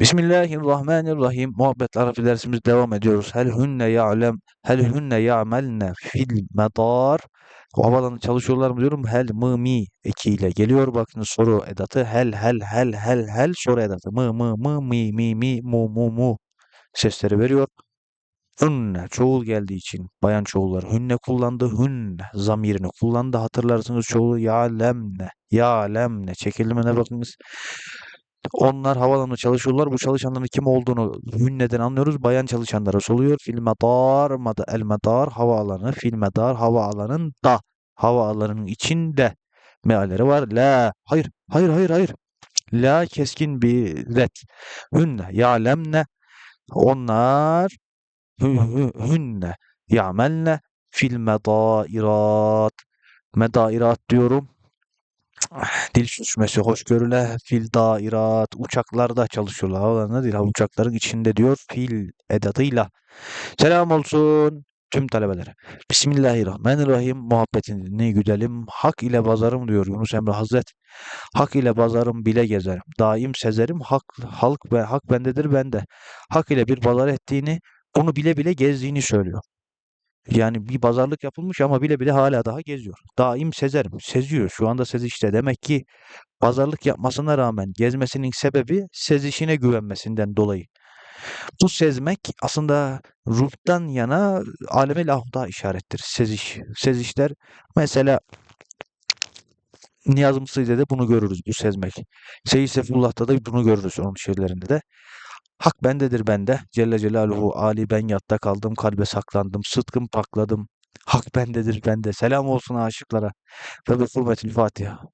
Bismillahirrahmanirrahim. Muhabbet Arabi dersimiz devam ediyoruz. Hel hünne ya'lem, hel hünne ya'melne fil medar. Havalanı çalışıyorlar mı diyorum. Hel mı mi ekiyle geliyor. Bakın soru edatı. Hel hel hel hel hel soru edatı. Mı mı mı mi mi mi mu mu mu sesleri veriyor. Hünne çoğul geldiği için bayan çoğullar hünne kullandı. Hünne zamirini kullandı. Hatırlarsınız çoğulu ya'lemne. Ya'lemne çekilmene bakınız. Onlar havalanında çalışıyorlar. Bu çalışanların kim olduğunu hünneden anlıyoruz. Bayan çalışanlara soluyor. Fil medar, mada, el medar, havaalanı, fil medar, havaalanında, havaalanının içinde mealleri var. La, hayır, hayır, hayır, hayır. La keskin bir ret. Hünne, ya'lemne, onlar hü, hü, hünne, ya'melne fil medairat. Medairat diyorum. Dil sürçmesi hoşgörüle fil dairat uçaklarda çalışıyorlar. Havalarında değil ha, uçakların içinde diyor fil edatıyla. Selam olsun tüm talebelere. Bismillahirrahmanirrahim. Muhabbetini güdelim. Hak ile bazarım diyor Yunus Emre Hazret. Hak ile bazarım bile gezerim. Daim sezerim. Hak, halk ve hak bendedir bende. Hak ile bir pazar ettiğini, onu bile bile gezdiğini söylüyor. Yani bir pazarlık yapılmış ama bile bile hala daha geziyor. Daim sezerim. Seziyor. Şu anda sezişte. Demek ki pazarlık yapmasına rağmen gezmesinin sebebi sezişine güvenmesinden dolayı. Bu sezmek aslında ruhtan yana aleme lahuda işarettir. Seziş. Sezişler mesela Niyaz Mısri'de de bunu görürüz bu sezmek. Seyyid Sefrullah'ta da bunu görürüz onun şiirlerinde de. Hak bendedir bende. Celle Celaluhu Ali ben yatta kaldım kalbe saklandım. Sıtkım pakladım. Hak bendedir bende. Selam olsun aşıklara. Ve bi hurmetil Fatiha.